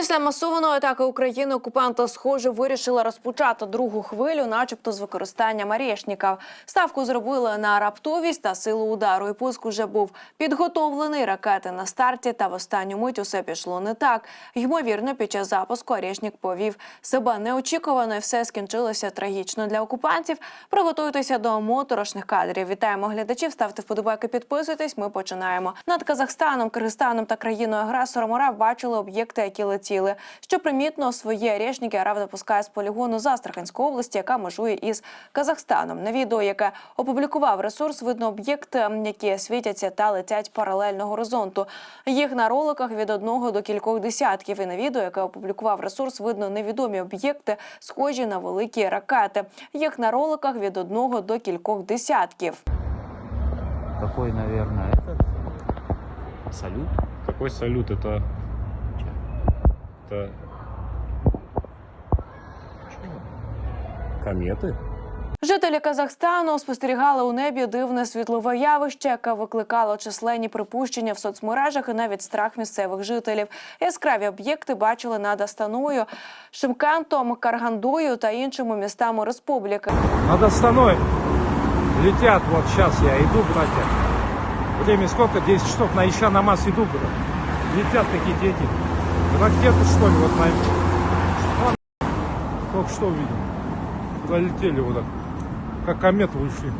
Після масованої атаки України окупанти, схоже, вирішили розпочати другу хвилю, начебто з використанням Арєшніків. Ставку зробили на раптовість та силу удару. І пуск уже був підготовлений ракети на старті. Та в останню мить усе пішло не так. Ймовірно, під час запуску Арєшнік повів себе неочікувано, і все скінчилося трагічно для окупантів. Приготуйтеся до моторошних кадрів. Вітаємо глядачів. Ставте вподобайки, підписуйтесь. Ми починаємо. Над Казахстаном, Киргизстаном та країною агресором РФ бачили об'єкти, які летіли. Що примітно, свої Арєшніки РФ запускає з полігону з Астраханської області, яка межує із Казахстаном. На відео, яке опублікував ресурс, видно об'єкти, які світяться та летять паралельно горизонту. Їх на роликах від одного до кількох десятків. І на відео, яке опублікував ресурс, видно невідомі об'єкти, схожі на великі ракети. Їх на роликах від одного до кількох десятків. Какой, наверное, этот? Салют? Какой салют? Это... Это... Кометы? Жителі Казахстану спостерігали у небі дивне світлове явище, яке викликало численні припущення в соцмережах і навіть страх місцевих жителів. Яскраві об'єкти бачили над Астаною, Шимкентом, Каргандою та іншими містами республіки. Над Астаной летят, вот сейчас я иду, братья. Время сколько? 10 часов, на Ища намаз иду, брат. Летят такие дети. Ракеты, что ли, вот на... Вон, Только что увидел. Залетели вот так. Как комет вышли.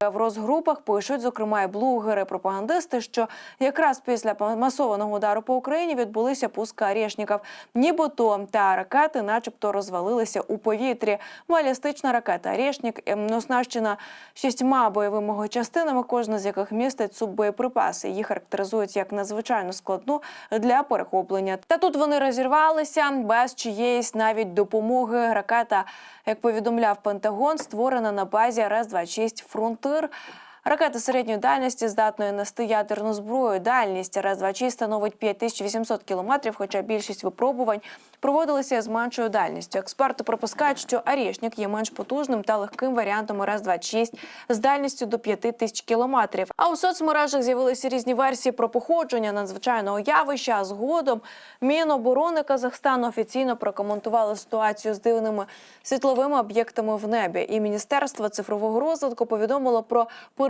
В розгрупах пишуть, зокрема, і блогери, пропагандисти, що якраз після масованого удару по Україні відбулися пуски Арєшніків. Нібито та ракети, начебто, розвалилися у повітрі. Балістична ракета Арєшнік ем, оснащена шістьма бойовими частинами, кожна з яких містить суббоєприпаси. Її характеризують як надзвичайно складну для перехоплення. Та тут вони розірвалися без чиєїсь навіть допомоги. Ракета, як повідомляв Пентагон, створена на базі РС-26 «Фронтир». Ракета середньої дальності здатної нести ядерну зброю. Дальність РС-26 становить 5800 кілометрів, хоча більшість випробувань проводилися з меншою дальністю. Експерти припускають, що Арєшнік є менш потужним та легким варіантом РС-26 з дальністю до 5000 кілометрів. А у соцмережах з'явилися різні версії про походження надзвичайного явища. А згодом Міноборони Казахстану офіційно прокоментували ситуацію з дивними світловими об'єктами в небі. І Міністерство цифрового розвитку повідомило про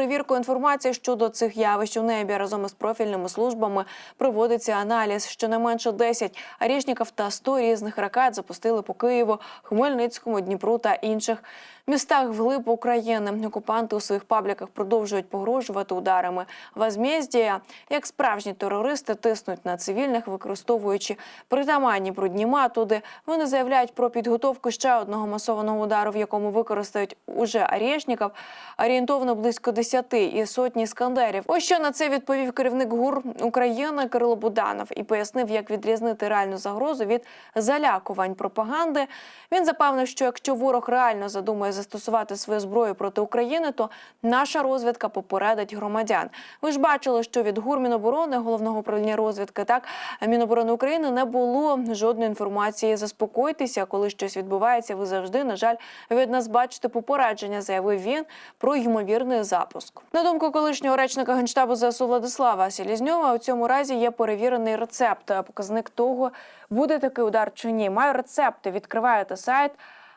перевірку інформації щодо цих явищ у небі. Разом із профільними службами проводиться аналіз. Щонайменше 10 арішників та 100 різних ракет запустили по Києву, Хмельницькому, Дніпру та інших містах вглиб України. Окупанти у своїх пабліках продовжують погрожувати ударами возмездія. Як справжні терористи тиснуть на цивільних, використовуючи притаманні брудні методи. Вони заявляють про підготовку ще одного масованого удару, в якому використають уже Арєшніків, орієнтовно близько 10 і сотні іскандерів. Ось що на це відповів керівник ГУР України Кирило Буданов і пояснив, як відрізнити реальну загрозу від залякувань пропаганди. Він запевнив, що якщо ворог реально задумає застосувати свою зброю проти України, то наша розвідка попередить громадян. Ви ж бачили, що від ГУР Міноборони, головного управління розвідки, так Міноборони України не було жодної інформації. Заспокойтеся, коли щось відбувається. Ви завжди, на жаль, від нас бачите попередження, заявив він про ймовірний запуск. На думку колишнього речника генштабу ЗСУ Владислава Селізньова, у цьому разі є перевірений рецепт, показник того, буде такий удар чи ні. Маю рецепти. Відкриваєте сайт.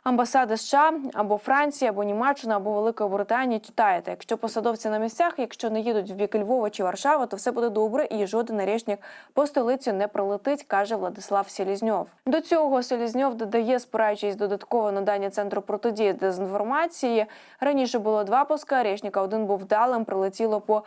Амбасади США або Франції, або Німеччина, або Великої Британії читаєте. Якщо посадовці на місцях, якщо не їдуть в бік Львова чи Варшава, то все буде добре і жоден нарешник по столицю не пролетить, каже Владислав Селізньов. До цього Селізньов додає, спираючись додатково на дані центру протидії дезінформації. Раніше було два пуска Решніка. Один був вдалим, прилетіло по.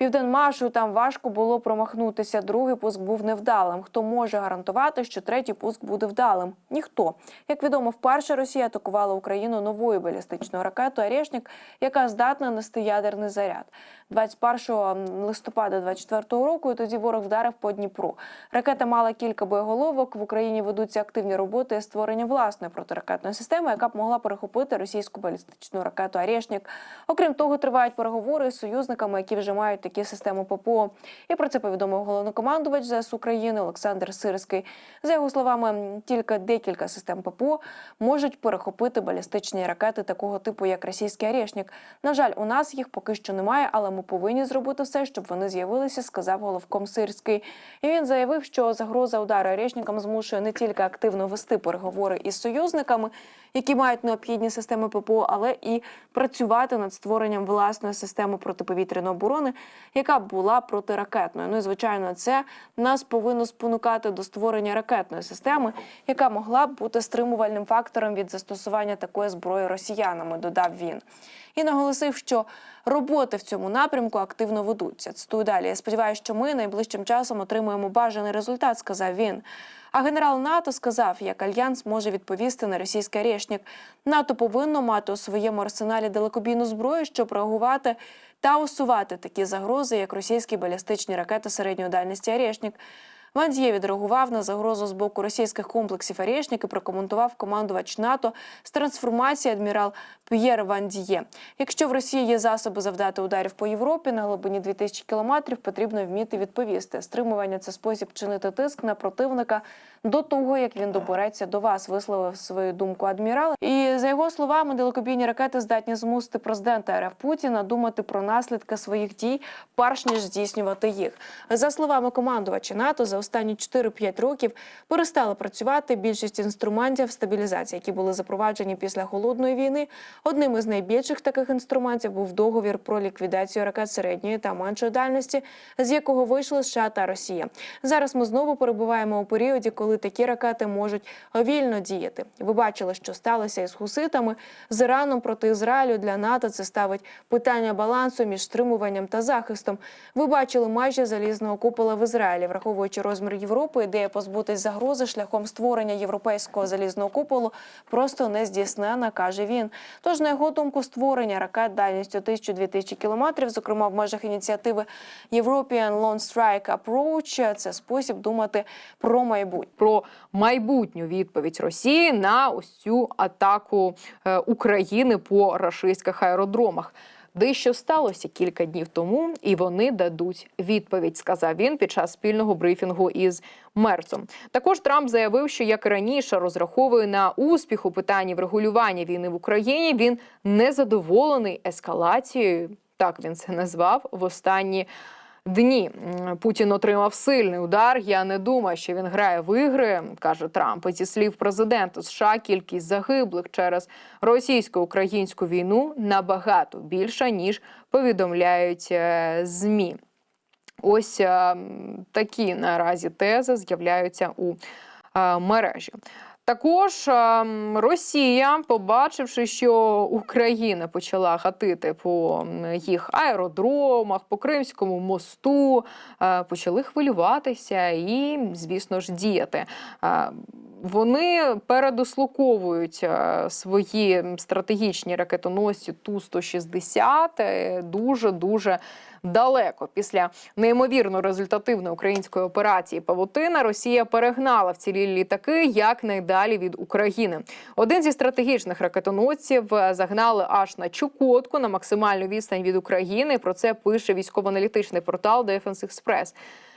Південмашу там важко було промахнутися. Другий пуск був невдалим. Хто може гарантувати, що третій пуск буде вдалим? Ніхто. Як відомо, вперше Росія атакувала Україну новою балістичною ракетою «Орешник», яка здатна нести ядерний заряд. 21 листопада 24 року. І тоді ворог вдарив по Дніпру. Ракета мала кілька боєголовок. В Україні ведуться активні роботи з створення власної протиракетної системи, яка б могла перехопити російську балістичну ракету «Орешник». Окрім того, тривають переговори з союзниками, які вже мають такі такі системи ППО. І про це повідомив головнокомандувач ЗС України Олександр Сирський. За його словами, тільки декілька систем ППО можуть перехопити балістичні ракети такого типу, як російський Арєшнік. На жаль, у нас їх поки що немає, але ми повинні зробити все, щоб вони з'явилися, сказав головком Сирський. І він заявив, що загроза удару Арєшнікам змушує не тільки активно вести переговори із союзниками, які мають необхідні системи ППО, але і працювати над створенням власної системи протиповітряної оборони, яка була протиракетною. Ну і звичайно, це нас повинно спонукати до створення ракетної системи, яка могла б бути стримувальним фактором від застосування такої зброї росіянами. Додав він. І наголосив, що роботи в цьому напрямку активно ведуться. Цитую далі. Я сподіваюся, що ми найближчим часом отримаємо бажаний результат, сказав він. А генерал НАТО сказав, як альянс може відповісти на російський арешник. НАТО повинно мати у своєму арсеналі далекобійну зброю, щоб реагувати та усувати такі загрози, як російські балістичні ракети середньої дальності «Арешнік». Вандіє відреагував на загрозу з боку російських комплексів «Арєшнік» і прокоментував командувач НАТО з трансформації адмірал П'єр Вандіє. Якщо в Росії є засоби завдати ударів по Європі на глибині 2000 кілометрів, потрібно вміти відповісти. Стримування це спосіб чинити тиск на противника до того, як він добереться до вас. Висловив свою думку адмірал. І за його словами, далекобійні ракети здатні змусити президента РФ Путіна думати про наслідки своїх дій, перш ніж здійснювати їх. За словами командувача НАТО, за останні 4-5 років перестали працювати більшість інструментів стабілізації, які були запроваджені після холодної війни. Одним із найбільших таких інструментів був договір про ліквідацію ракет середньої та меншої дальності, з якого вийшли США та Росія. Зараз ми знову перебуваємо у періоді, коли такі ракети можуть вільно діяти. Ви бачили, що сталося із хуситами з Іраном проти Ізраїлю. Для НАТО це ставить питання балансу між стримуванням та захистом. Ви бачили майже залізного купола в Ізраїлі, враховуючи розмір Європи, ідея позбутись загрози шляхом створення європейського залізного куполу просто не здійснена, каже він. Тож, на його думку, створення ракет дальністю 1000-2000 кілометрів, зокрема в межах ініціативи European Lone Strike Approach, це спосіб думати про майбутнє. про майбутню відповідь Росії на ось цю атаку е, України по рашистських аеродромах. Дещо сталося кілька днів тому, і вони дадуть відповідь, сказав він під час спільного брифінгу із Мерцом. Також Трамп заявив, що як і раніше розраховує на успіх у питанні врегулювання війни в Україні. Він незадоволений ескалацією. Так він це назвав в останні дні. Путін отримав сильний удар. Я не думаю, що він грає в ігри, каже Трамп. І Зі слів президента США, кількість загиблих через російсько-українську війну набагато більша ніж повідомляють е, змі. Ось е, такі наразі тези з'являються у е, мережі. Також е, Росія, побачивши, що Україна почала гатити по їх аеродромах, по Кримському мосту, е, почали хвилюватися і, звісно ж, діяти. Е, Вони передислоковують е, свої стратегічні ракетоносці Ту-160 дуже дуже далеко. Після неймовірно результативної української операції Павутина Росія перегнала вцілілі літаки якнайдалі від України. Один зі стратегічних ракетоносців е, загнали аж на Чукотку на максимальну відстань від України. Про це пише військово-аналітичний портал Defense Express.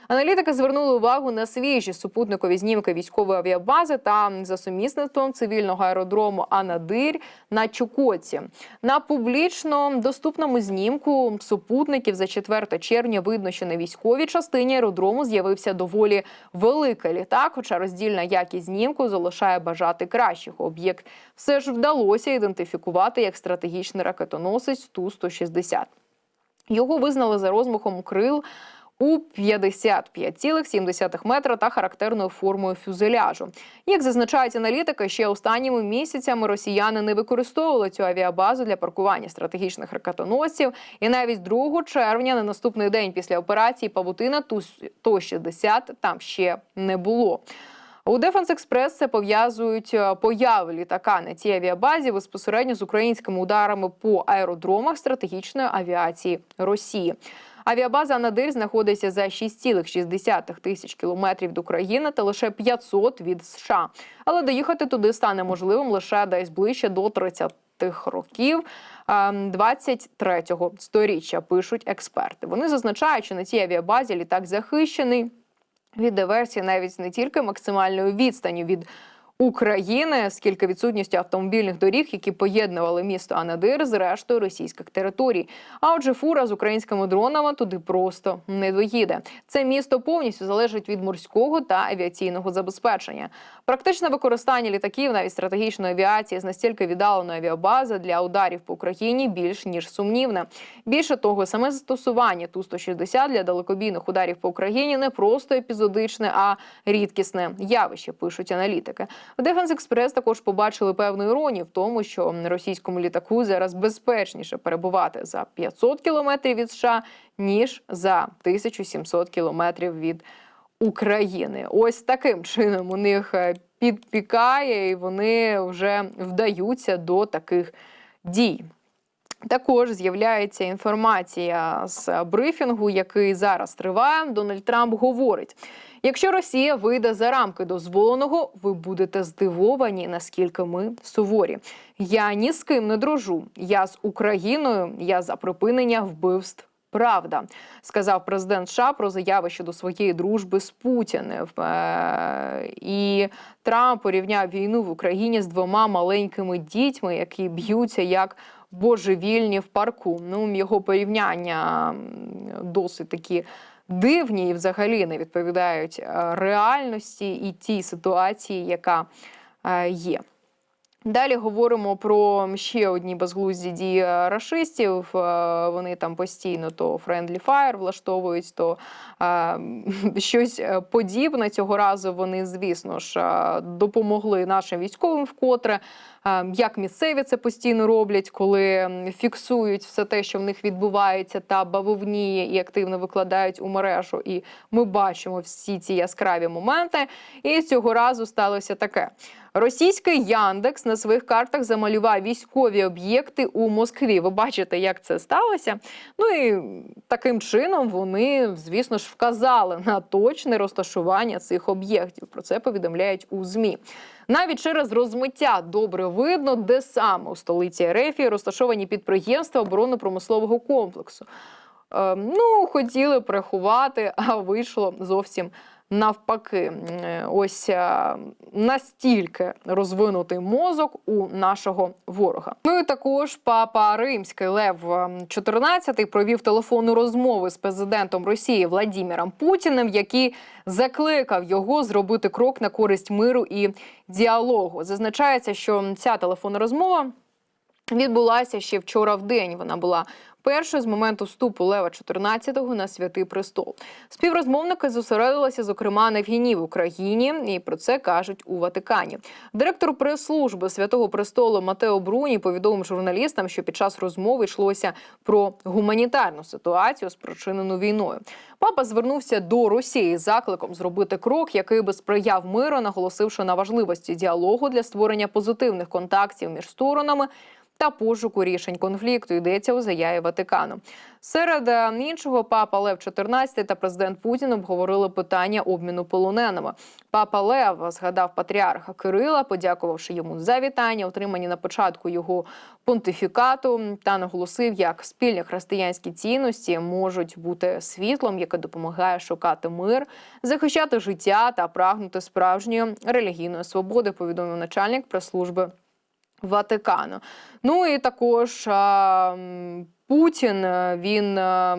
Аналітики звернули увагу на свіжі супутникові знімки військової авіабази та за сумісництвом цивільного аеродрому Анадир на Чукотці. На публічно доступному знімку супутників за 4 червня видно, що на військовій частині аеродрому з'явився доволі великий літак, хоча роздільна якість знімку залишає бажати кращого. Об'єкт все ж вдалося ідентифікувати як стратегічний ракетоносець Ту-160. Його визнали за розмахом крил у 55,7 метра та характерною формою фюзеляжу. Як зазначають аналітики, ще останніми місяцями росіяни не використовували цю авіабазу для паркування стратегічних ракетоносців. І навіть 2 червня, на наступний день після операції Павутина Ту-160 там ще не було. У Defense Express це пов'язують е, появи літака на цій авіабазі безпосередньо з українськими ударами по аеродромах стратегічної авіації Росії. Авіабаза Анадир знаходиться за 6,6 тисяч кілометрів від України та лише 500 від США. Але доїхати туди стане можливим лише десь ближче до 30 20-х років е, 23-го сторіччя, пишуть експерти. Вони зазначають, що на цій авіабазі літак захищений від диверсії навіть не тільки максимальною відстанню від України, скільки відсутністю автомобільних доріг, які поєднували місто Анадир з рештою російських територій. А отже, фура з українськими дронами туди просто не доїде. Це місто повністю залежить від морського та авіаційного забезпечення. Практичне використання літаків, навіть стратегічної авіації з настільки віддаленої авіабази для ударів по Україні більш ніж сумнівне. Більше того, саме застосування Ту-160 для далекобійних ударів по Україні не просто епізодичне, а рідкісне явище, пишуть аналітики. В Дефенс Експрес також побачили певну іронію в тому, що російському літаку зараз безпечніше перебувати за 500 кілометрів від США, ніж за 1700 кілометрів від України. Ось таким чином у них е, підпікає, і вони вже вдаються до таких дій. Також з'являється інформація з брифінгу, який зараз триває. Дональд Трамп говорить: якщо Росія вийде за рамки дозволеного, ви будете здивовані, наскільки ми суворі. Я ні з ким не дружу. Я з Україною, я за припинення вбивств. Правда, сказав президент США про заяви щодо своєї дружби з Путіним. Е, І Трамп порівняв війну в Україні з двома маленькими дітьми, які б'ються як божевільні в парку. Ну, його порівняння досить такі дивні і взагалі не відповідають е, реальності і тій ситуації, яка е, є. Далі говоримо про ще одні безглузді дії рашистів. Е, Вони там постійно то friendly fire влаштовують, то е, щось е, подібне. Цього разу вони, звісно ж, допомогли нашим військовим вкотре. Як місцеві це постійно роблять, коли фіксують все те, що в них відбувається, та бавовніє і активно викладають у мережу. І ми бачимо всі ці яскраві моменти. І цього разу сталося таке. Російський Яндекс на своїх картах замалював військові об'єкти у Москві. Ви бачите, як це сталося. Ну і таким чином вони, звісно ж, вказали на точне розташування цих об'єктів. Про це повідомляють у ЗМІ. Навіть через розмиття добре видно, де саме у столиці РФ розташовані підприємства оборонно-промислового комплексу. Е, ну, хотіли приховати, а вийшло зовсім навпаки. Ось е, настільки розвинутий мозок у нашого ворога. Ну і також папа римський Лев XIV провів телефонну розмову з президентом Росії Владіміром Путіним, який закликав його зробити крок на користь миру і діалогу. Зазначається, що ця телефонна розмова відбулася ще вчора в день. Вона була першою з моменту вступу Лева XIV на святий престол. Співрозмовники зосередилися, зокрема, на війні в Україні, і про це кажуть у Ватикані. Директор прес-служби святого престолу Матео Бруні повідомив журналістам, що під час розмови йшлося про гуманітарну ситуацію, спричинену війною. Папа звернувся до Росії з закликом зробити крок, який би сприяв миру, наголосивши на важливості діалогу для створення позитивних контактів між сторонами та пошуку рішень конфлікту. Йдеться у заяві Ватикану. Серед е, іншого, папа Лев XIV та президент Путін обговорили питання обміну полоненими. Папа Лев згадав патріарха Кирила, подякувавши йому за вітання, отримані на початку його понтифікату, та наголосив, як спільні християнські цінності можуть бути світлом, яке допомагає шукати мир, захищати життя та прагнути справжньої релігійної свободи. Повідомив начальник прес-служби Ватикану. Ну і також а, Путін е, він а,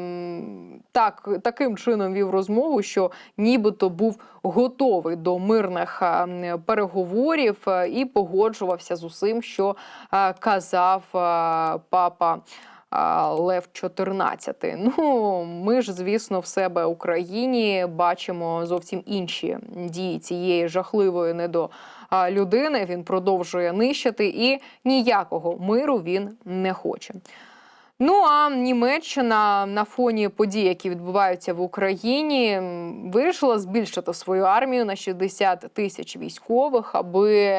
так, таким чином вів розмову, що нібито був готовий до мирних а, переговорів е, і погоджувався з усім, що казав папа. Лев 14. Ну, ми ж, звісно, в себе Україні бачимо зовсім інші дії цієї жахливої недо людини. Він продовжує нищити і ніякого миру він не хоче. Ну а Німеччина на фоні подій, які відбуваються в Україні, вирішила збільшити свою армію на 60 тисяч військових, аби,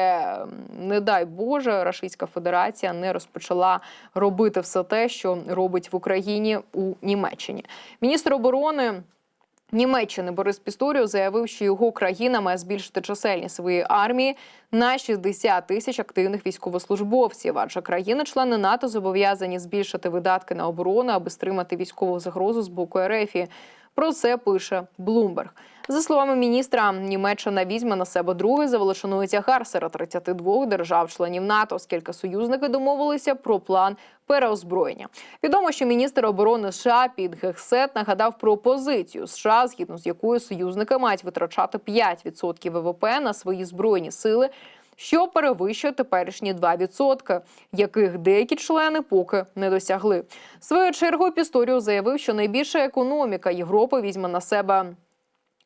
не дай Боже, Російська Федерація не розпочала робити все те, що робить в Україні у Німеччині. Міністр оборони. Німеччини Борис Пісторіо заявив, що його країна має збільшити чисельність своєї армії на 60 тисяч активних військовослужбовців. Адже країни-члени НАТО зобов'язані збільшити видатки на оборону, аби стримати військову загрозу з боку РФ. Про це пише Блумберг. За словами міністра, Німеччина візьме на себе другий за величиною тягар серед 32 держав-членів НАТО, оскільки союзники домовилися про план переозброєння. Відомо, що міністр оборони США Піт Гексет нагадав про позицію США, згідно з якою союзники мають витрачати 5% ВВП на свої збройні сили. Що перевищує теперішні 2%, яких деякі члени поки не досягли. В Свою чергу Пісторіо заявив, що найбільша економіка Європи візьме на себе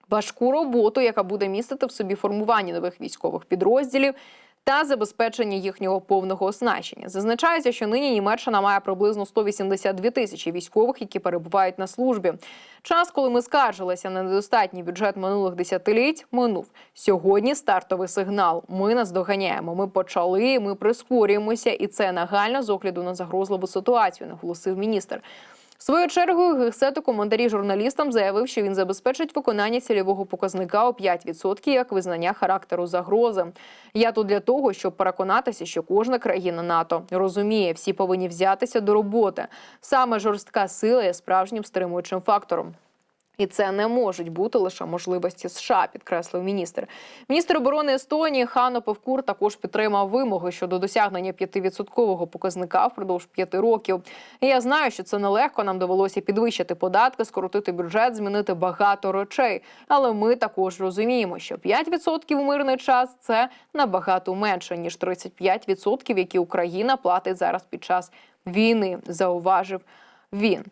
важку роботу, яка буде містити в собі формування нових військових підрозділів та забезпечення їхнього повного оснащення. Зазначається, що нині Німеччина має приблизно 182 тисячі військових, які перебувають на службі. Час, коли ми скаржилися на недостатній бюджет минулих десятиліть, минув. Сьогодні стартовий сигнал. Ми наздоганяємо. Ми почали, ми прискорюємося, і це нагально з огляду на загрозливу ситуацію, наголосив міністр. Свою чергу Гсет у коментарі журналістам заявив, що він забезпечить виконання цільового показника у 5% як визнання характеру загрози. Я тут для того, щоб переконатися, що кожна країна НАТО розуміє, всі повинні взятися до роботи. Саме жорстка сила є справжнім стримуючим фактором. І це не можуть бути лише можливості США, підкреслив міністр. Міністр оборони Естонії Хано Певкур також підтримав вимоги щодо досягнення 5% показника впродовж п'яти років. Я знаю, що це нелегко. Нам довелося підвищити податки, скоротити бюджет, змінити багато речей. Але ми також розуміємо, що 5% у мирний час це набагато менше ніж 35%, які Україна платить зараз під час війни. Зауважив він.